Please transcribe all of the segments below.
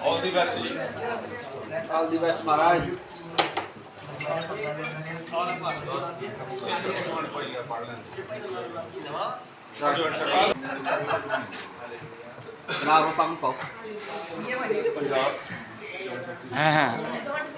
ਆਲ ਦੀ best ਜੀ ਆਲ ਦੀ best ਮਹਾਰਾਜ ਨਾ ਉਹ ਸਾਹਮਣੇ ਪਾਓ ਹਾਂ ਹਾਂ ਪਾਈ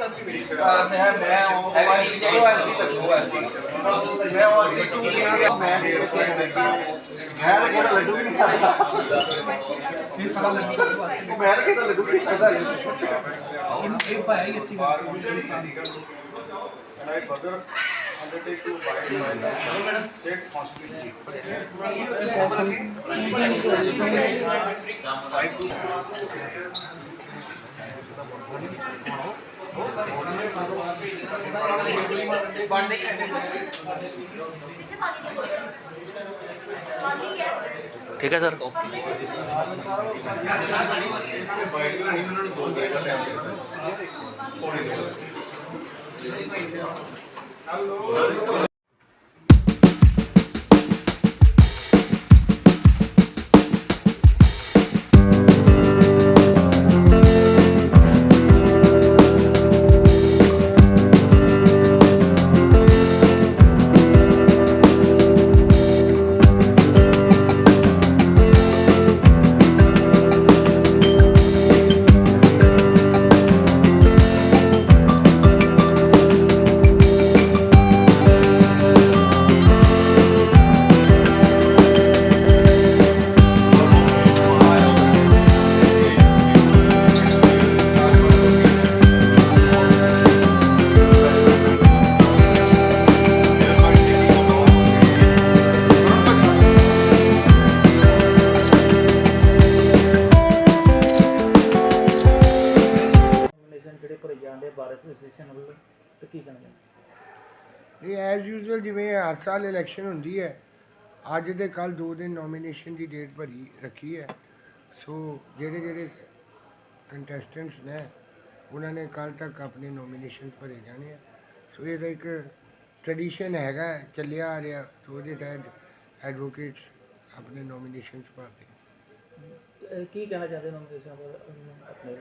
ਟਾਈਮ ਹੋਇਆ ਹੁਣ ਤੋਂ ਜਾਏ ਮੈਂ ਭਾਈ ਉਹ ਐਸੀ ਚਲੋ ਐਸੀ ਤੱਕ ਐਸੀ ਮੈਂ ਉਹ ਚੀਜ਼ ਨੂੰ ਕਿਹਾ ਮੈਂ ਲੱਗੀ ਮੈਂ ਤਾਂ ਕਿਹਦਾ ਲੱਡੂ ਵੀ ਨਹੀਂ ਖਾਦਾ। ਇਹ ਸਾਰਾ ਲੱਡੂ ਮੈਂ ਤਾਂ ਕਿਹਦਾ ਲੱਡੂ ਵੀ ਨਹੀਂ ਖਾਦਾ। ਇਹ ਭਾਇਆ ਹੀ ਅਸੀਂ And I further undertake to abide by the said constitution. ਠੀਕ ਹੈ ਸਰ। ਨੋਮੀਨੇਸ਼ਨ ਜਿਹੜੇ ਭਰੇ ਜਾਂਦੇ ਬਾਰ ਐਸੋਸੀਏਸ਼ਨ ਵੱਲੋਂ ਤੇ ਕੀ ਕਹਿਣਾ ਚਾਹੁੰਦੇ ਇਹ ਐਜ਼ ਯੂਜ਼ੁਅਲ ਜਿਵੇਂ ਹਰ ਸਾਲ ਇਲੈਕਸ਼ਨ ਹੁੰਦੀ ਹੈ ਅੱਜ ਦੇ ਕੱਲ ਦੋ ਦਿਨ ਨੋਮੀਨੇਸ਼ਨ ਦੀ ਡੇਟ ਭਰੀ ਰੱਖੀ ਹੈ। ਸੋ ਜਿਹੜੇ ਜਿਹੜੇ ਕੰਟੈਸਟੈਂਟਸ ਨੇ ਉਹਨਾਂ ਨੇ ਕੱਲ ਤੱਕ ਆਪਣੇ ਨੋਮੀਨੇਸ਼ਨ ਭਰੇ ਜਾਣੇ ਆ। ਸੋ ਇਹਦਾ ਇੱਕ ਟ੍ਰੈਡੀਸ਼ਨ ਹੈਗਾ ਚੱਲਿਆ ਆ ਰਿਹਾ ਸੋ ਉਹਦੇ ਤਹਿਤ ਐਡਵੋਕੇਟਸ ਆਪਣੇ ਨੋਮੀਨੇਸ਼ਨਸ ਭਰਦੇ ਕੀ ਕਹਿਣਾ ਚਾਹੁੰਦੇ ਨੋਮੀਨੇਸ਼ਨ ਆਪਣੇ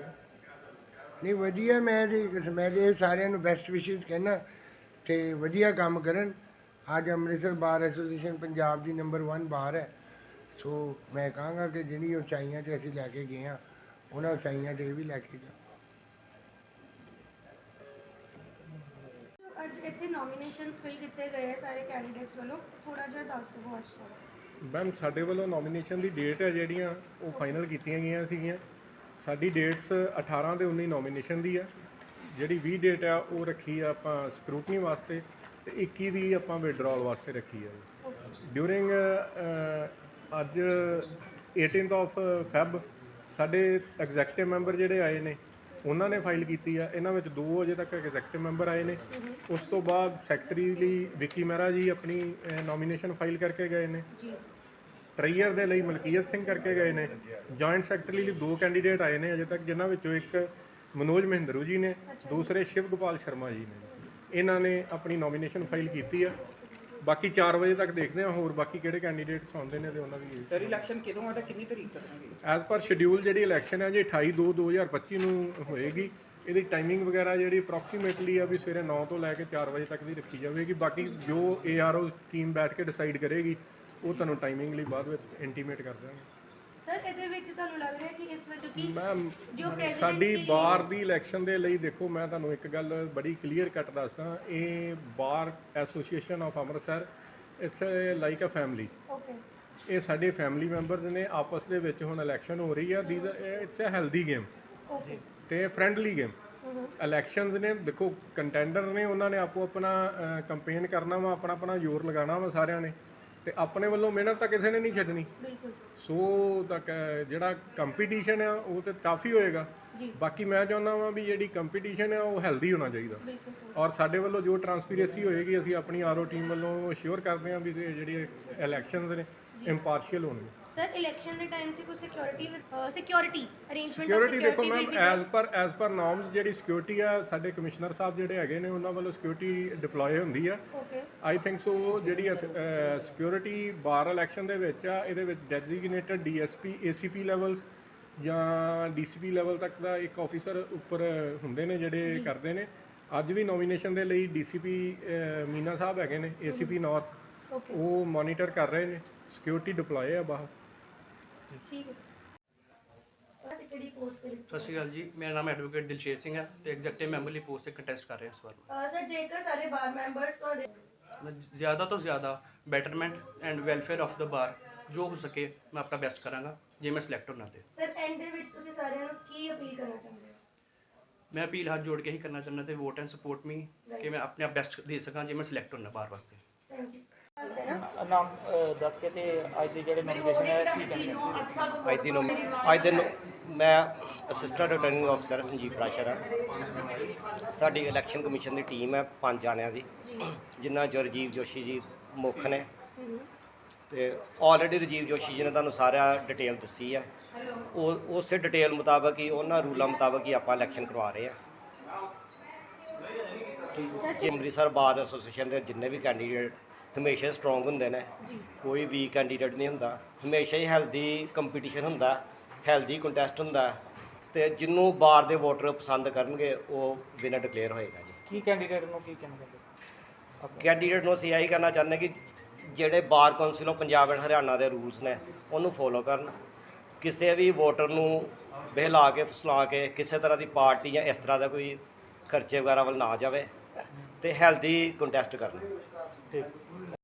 ਨਹੀਂ ਵਧੀਆ ਮੈਂ ਤੇ ਮੈਂ ਤੇ ਇਹ ਸਾਰਿਆਂ ਨੂੰ ਬੈਸਟ ਵਿਸ਼ੇਸ ਕਹਿਣਾ ਤੇ ਵਧੀਆ ਕੰਮ ਕਰਨ। ਅੱਜ ਅੰਮ੍ਰਿਤਸਰ ਬਾਰ ਐਸੋਸੀਏਸ਼ਨ ਪੰਜਾਬ ਦੀ ਨੰਬਰ 1 ਬਾਰ ਹੈ। ਸੋ ਮੈਂ ਕਹਾਂਗਾ ਕਿ ਜਿਹੜੀ ਉਚਾਈਆਂ ਤੇ ਅਸੀਂ ਲੈ ਕੇ ਗਏ ਆ ਉਹਨਾਂ ਉਚਾਈਆਂ ਤੇ ਇਹ ਵੀ ਲੈ ਕੇ ਜਾ ਅੱਜ ਇੱਥੇ ਨੋਮੀਨੇਸ਼ਨਸ ਫਿਲ ਕੀਤੇ ਗਏ ਆ ਸਾਰੇ ਕੈਂਡੀਡੇਟਸ ਵੱਲੋਂ। ਥੋੜਾ ਜਿਹਾ ਦੱਸ ਦਿਓ ਅੱਜ ਸਰ ਮੈਮ ਸਾਡੇ ਵੱਲੋਂ ਨੋਮੀਨੇਸ਼ਨ ਦੀ ਡੇਟ ਹੈ ਜਿਹੜੀਆਂ ਉਹ ਫਾਈਨਲ ਕੀਤੀਆਂ ਗਈਆਂ ਸੀਗੀਆਂ। ਸਾਡੀ ਡੇਟਸ 18 ਤੇ 19 ਨੋਮੀਨੇਸ਼ਨ ਦੀ ਆ। ਜਿਹੜੀ 20 ਡੇਟ ਆ, ਉਹ ਰੱਖੀ ਆ ਆਪਾਂ ਸਕਰੂਟਨੀ ਵਾਸਤੇ ਤੇ 21 ਦੀ ਆਪਾਂ ਵਿਡਰਾਲ ਵਾਸਤੇ ਰੱਖੀ ਆ ਡਿਊਰਿੰਗ ਅੱਜ 18th ਆਫ ਫੈਬ ਸਾਡੇ ਐਗਜ਼ੈਕਟਿਵ ਮੈਂਬਰ ਜਿਹੜੇ ਆਏ ਨੇ, ਉਹਨਾਂ ਨੇ ਫਾਈਲ ਕੀਤੀ ਆ। ਇਹਨਾਂ ਵਿੱਚ ਦੋ ਅਜੇ ਤੱਕ ਐਗਜ਼ੈਕਟਿਵ ਮੈਂਬਰ ਆਏ ਨੇ। ਉਸ ਤੋਂ ਬਾਅਦ ਸੈਕਟਰੀ ਲਈ ਵਿੱਕੀ ਮਹਿਰਾ ਜੀ ਆਪਣੀ ਨੋਮੀਨੇਸ਼ਨ ਫਾਈਲ ਕਰਕੇ ਗਏ ਨੇ। ਟ੍ਰੇਅਰ ਦੇ ਲਈ ਮਲਕੀਅਤ ਸਿੰਘ ਕਰਕੇ ਗਏ ਨੇ। ਜੁਆਇੰਟ ਸੈਕਟਰੀ ਲਈ ਦੋ ਕੈਂਡੀਡੇਟ ਆਏ ਨੇ ਅਜੇ ਤੱਕ ਜਿਨ੍ਹਾਂ ਵਿੱਚੋਂ ਇੱਕ ਮਨੋਜ ਮਹਿੰਦਰੂ ਜੀ ਨੇ ਦੂਸਰੇ ਸ਼ਿਵ ਗੋਪਾਲ ਸ਼ਰਮਾ ਜੀ ਨੇ। ਇਹਨਾਂ ਨੇ ਆਪਣੀ ਨੋਮੀਨੇਸ਼ਨ ਫਾਈਲ ਕੀਤੀ ਆ। ਬਾਕੀ 4 ਵਜੇ ਤੱਕ ਦੇਖਦੇ ਹਾਂ ਹੋਰ ਬਾਕੀ ਕਿਹੜੇ ਕੈਂਡੀਡੇਟਸ ਆਉਂਦੇ ਨੇ ਤੇ ਉਹਨਾਂ ਦੀ ਸਰ ਇਲੈਕਸ਼ਨ ਕਦੋਂ ਆ ਤੇ ਕਿੰਨੀ ਤਰੀਕ ਤੱਕ ਹੋਣੀ ਐਜ਼ ਪਰ ਸ਼ਡਿਊਲ ਜਿਹੜੀ ਇਲੈਕਸ਼ਨ ਹੈ ਜੀ 28 2 2025 ਨੂੰ ਹੋਏਗੀ ਇਹਦੀ ਟਾਈਮਿੰਗ ਵਗੈਰਾ ਜਿਹੜੀ ਅਪਰੋਕਸੀਮੇਟਲੀ ਆ ਵੀ ਸਵੇਰੇ 9 ਤੋਂ ਲੈ ਕੇ 4 ਵਜੇ ਤੱਕ ਦੀ ਰੱਖੀ ਜਾਵੇਗੀ। ਬਾਕੀ ਜੋ ਏਆਰਓ ਟੀਮ ਬੈਠ ਕੇ ਡਿਸਾਈਡ ਕਰੇਗੀ ਉਹ ਤੁਹਾਨੂੰ ਟਾਈਮਿੰਗ ਲਈ ਬਾਅਦ ਵਿੱਚ ਇੰਟੀਮੇਟ ਕਰ ਦਾਂਗੇ ਸਰ ਇਹਦੇ ਵਿੱਚ ਤੁਹਾਨੂੰ ਲੱਗ ਰਿਹਾ ਕਿ ਇਸ ਵਿੱਚ ਕੀ ਮੈਮ ਜੋ ਸਾਡੀ ਬਾਰ ਦੀ ਇਲੈਕਸ਼ਨ ਦੇ ਲਈ ਦੇਖੋ ਮੈਂ ਤੁਹਾਨੂੰ ਇੱਕ ਗੱਲ ਬੜੀ ਕਲੀਅਰ ਕੱਟ ਦੱਸਦਾ ਇਹ bar association of Amritsar it's like a family okay ਇਹ ਸਾਡੇ ਫੈਮਿਲੀ ਮੈਂਬਰਸ ਨੇ ਆਪਸ ਦੇ ਵਿੱਚ ਹੁਣ ਇਲੈਕਸ਼ਨ ਹੋ ਰਹੀ ਆ। ਦੀ it's a healthy game okay ਤੇ ਫ੍ਰੈਂਡਲੀ ਗੇਮ ਇਲੈਕਸ਼ਨਸ ਨੇ ਦੇਖੋ ਕੰਟੈਂਡਰ ਨੇ ਉਹਨਾਂ ਨੇ ਆਪੋ ਆਪਣਾ ਕੰਪੇਨ ਕਰਨਾ ਵਾ ਆਪਣਾ ਆਪਣਾ ਜ਼ੋਰ ਲਗਾਉਣਾ ਵਾ ਸਾਰਿਆਂ ਨੇ। ਤੇ ਆਪਣੇ ਵੱਲੋਂ ਮਿਹਨਤ ਤਾਂ ਕਿਸੇ ਨੇ ਨਹੀਂ ਛੱਡਣੀ। ਬਿਲਕੁਲ ਸੋ ਤਾਂ ਕ- ਜਿਹੜਾ ਕੰਪੀਟੀਸ਼ਨ ਆ ਉਹ ਤੇ ਕਾਫੀ ਹੋਏਗਾ। ਜੀ। ਬਾਕੀ ਮੈਂ ਚਾਹੁੰਦਾ ਵਾਂ ਵੀ ਜਿਹੜੀ ਕੰਪੀਟੀਸ਼ਨ ਆ ਉਹ ਹੈਲਦੀ ਹੋਣਾ ਚਾਹੀਦਾ। ਔਰ ਸਾਡੇ ਵੱਲੋਂ ਜੋ ਟਰਾਂਸਪੇਰੈਂਸੀ ਹੋਏਗੀ ਅਸੀਂ ਆਪਣੀ ਆਰਓ ਟੀਮ ਵੱਲੋਂ ਅਸ਼ੋਰ ਕਰਦੇ ਹਾਂ ਵੀ ਜਿਹੜੀ ਇਲੈਕਸ਼ਨਸ ਨੇ ਇੰਪਾਰਸ਼ੀਅਲ ਹੋਣਗੇ। ਸਰ ਇਲੈਕਸ਼ਨ ਦੇ ਟਾਈਮ 'ਚ ਕੋਈ ਸਿਕਿਉਰਿਟੀ ਸਿਕਿਉਰਿਟੀ ਅਰੇਂਜਮੈਂਟ ਸਿਕਿਉਰਿਟੀ ਦੇਖੋ ma'am as per as per norms ਜਿਹੜੀ ਸਿਕਿਉਰਿਟੀ ਆ ਸਾਡੇ ਕਮਿਸ਼ਨਰ ਸਾਹਿਬ ਜਿਹੜੇ ਹੈਗੇ ਨੇ ਉਹਨਾਂ ਵੱਲੋਂ ਸਿਕਿਉਰਿਟੀ ਡਿਪਲੋਏ ਹੁੰਦੀ ਆ। ਓਕੇ ਆਈ ਥਿੰਕ ਸੋ ਜਿਹੜੀ ਸਿਕਿਉਰਿਟੀ ਬਾਰ ਇਲੈਕਸ਼ਨ ਦੇ ਵਿੱਚ ਆ ਇਹਦੇ ਵਿੱਚ ਡੈਜ਼ਿਗਨੇਟਡ ਡੀਐਸਪੀ ਏਸੀਪੀ ਲੈਵਲਸ ਜਾਂ ਡੀਸੀਪੀ ਲੈਵਲ ਤੱਕ ਦਾ ਇੱਕ ਆਫੀਸਰ ਉੱਪਰ ਹੁੰਦੇ ਨੇ ਜਿਹੜੇ ਕਰਦੇ ਨੇ। ਅੱਜ ਵੀ ਨੋਮੀਨੇਸ਼ਨ ਦੇ ਲਈ ਡੀਸੀਪੀ ਮੀਨਾ ਸਾਹਿਬ ਹੈਗੇ ਨੇ ਏਸੀਪੀ ਨਾਰਥ. ਉਹ ਮੋਨੀਟਰ ਕਰ ਰਹੇ ਨੇ। ਸਿਕਿਉਰਿਟੀ ਡਿਪਲੋਏ ਆ ਬਾਹਰ। ਠੀਕ ਹੈ। ਸਰ ਕਿਹੜੀ ਪੋਸਟ ਤੇ ਸਤਿ ਸ਼੍ਰੀ ਅਕਾਲ ਜੀ ਮੇਰਾ ਨਾਮ ਐਡਵੋਕੇਟ ਦਿਲਸ਼ੇਰ ਸਿੰਘ ਹੈ ਤੇ ਐਗਜ਼ੈਕਟਿਵ ਮੈਂਬਰ ਲਈ ਪੋਸਟ ਤੇ ਕੰਟੈਸਟ ਕਰ ਰਿਹਾ ਇਸ ਵਾਰ। ਸਰ ਜੇਕਰ ਸਾਰੇ ਬਾਰ ਮੈਂਬਰਸ ਤੁਹਾਡੇ ਮੈਂ ਜ਼ਿਆਦਾ ਤੋਂ ਜ਼ਿਆਦਾ betterment and welfare of the bar ਜੋ ਹੋ ਸਕੇ ਮੈਂ ਆਪਣਾ ਬੈਸਟ ਕਰਾਂਗਾ ਜੇ ਮੈਂ ਸਿਲੈਕਟ ਹੋਣਾ ਤੇ। ਸਰ ਐਂਡ ਦੇ ਵਿੱਚ ਤੁਸੀਂ ਸਾਰਿਆਂ ਨੂੰ ਕੀ ਅਪੀਲ ਕਰਨਾ ਚਾਹੁੰਦੇ ਹੋ? ਮੈਂ ਅਪੀਲ ਹੱਥ ਜੋੜ ਕੇ ਹੀ ਕਰਨਾ ਚਾਹੁੰਦਾ ਤੇ ਵੋਟ ਐਂਡ ਸਪੋਰਟ ਮੀ ਕਿ ਮੈਂ ਆਪਣੇ ਆਪ ਬੈਸਟ ਦੇ ਸਕਾਂ ਜੇ ਮੈਂ ਸਿਲੈਕਟ ਹੋਣਾ ਬਾਰ ਵਾਸਤੇ। ਥੈਂਕ ਯੂ ਨਾ ਨਾਮ ਅਹ, ਦੱਸ ਕੇ ਤੇ ਅੱਜ ਦੀ ਜਿਹੜੇ ਨੋਮੀਨੇਸ਼ਨ ਹੈ ਕੀ ਕਹਿੰਦੇ ਅੱਜ ਦੀ ਨੋਮ ਅੱਜ ਦੇ ਨੋ- ਮੈਂ ਅਸਿਸਟੈਂਟ ਰਿਟਰਨਿੰਗ ਅਫਸਰ ਸੰਜੀਵ ਪ੍ਰਾਸ਼ਰ ਹਾਂ। ਸਾਡੀ ਇਲੈਕਸ਼ਨ ਕਮਿਸ਼ਨ ਦੀ ਟੀਮ ਹੈ ਪੰਜ ਜਾਣਿਆਂ ਦੀ। ਜਿਨ੍ਹਾਂ 'ਚੋਂ ਰਜੀਵ ਜੋਸ਼ੀ ਜੀ ਮੁੱਖ ਨੇ। ਤੇ ਆਲਰੇਡੀ ਰਜੀਵ ਜੋਸ਼ੀ ਜੀ ਨੇ ਤੁਹਾਨੂੰ ਸਾਰਾ ਡਿਟੇਲ ਦੱਸੀ ਹੈ। ਉਹ ਉਸੇ ਡਿਟੇਲ ਮੁਤਾਬਕ ਹੀ ਉਹਨਾਂ ਰੂਲਾਂ ਮੁਤਾਬਕ ਹੀ ਆਪਾਂ ਇਲੈਕਸ਼ਨ ਕਰਵਾ ਰਹੇ ਹਾਂ। ਜੀ ਅੰਮ੍ਰਿਤਸਰ ਬਾਰ ਐਸੋਸੀਏਸ਼ਨ ਦੇ ਜਿੰਨੇ ਵੀ ਕੈਂਡੀਡੇਟ ਹਮੇਸ਼ਾ ਸਟਰੋਂਗ ਹੁੰਦੇ ਨੇ। ਕੋਈ ਵੀ ਕੈਂਡੀਡੇਟ ਨਹੀਂ ਹੁੰਦਾ। ਹਮੇਸ਼ਾ ਹੀ ਹੈਲਦੀ ਕੰਪੀਟੀਸ਼ਨ ਹੁੰਦਾ ਹੈਲਦੀ ਕੰਟੈਸਟ ਹੁੰਦਾ ਤੇ ਜਿਹਨੂੰ ਬਾਰ ਦੇ ਵੋਟਰ ਪਸੰਦ ਕਰਨਗੇ ਉਹ ਵਿਨਰ ਡਿਕਲੇਅਰ ਹੋਏਗਾ ਜੀ। ਕੀ ਕੈਂਡੀਡੇਟ ਨੂੰ ਕੀ ਕਹਿਣਾ ਚਾਹੁੰਦੇ ਕੈਂਡੀਡੇਟ ਨੂੰ ਅਸੀਂ ਇਹੀ ਕਹਿਣਾ ਚਾਹੁੰਦੇ ਕਿ ਜਿਹੜੇ bar council of Punjab and Haryana ਦੇ ਰੂਲਸ ਨੇ ਉਹਨੂੰ ਫੋਲੋ ਕਰਨ। ਕਿਸੇ ਵੀ ਵੋਟਰ ਨੂੰ ਬਹਿਲਾ ਕੇ ਫਸਲਾ ਕੇ ਕਿਸੇ ਤਰ੍ਹਾਂ ਦੀ ਪਾਰਟੀ ਜਾਂ ਇਸ ਤਰ੍ਹਾਂ ਦਾ ਕੋਈ ਖਰਚੇ ਵਗੈਰਾ ਵੱਲ ਨਾ ਜਾਵੇ। ਤੇ ਹੈਲਦੀ ਕੰਟੈਸਟ ਕਰਨਾ।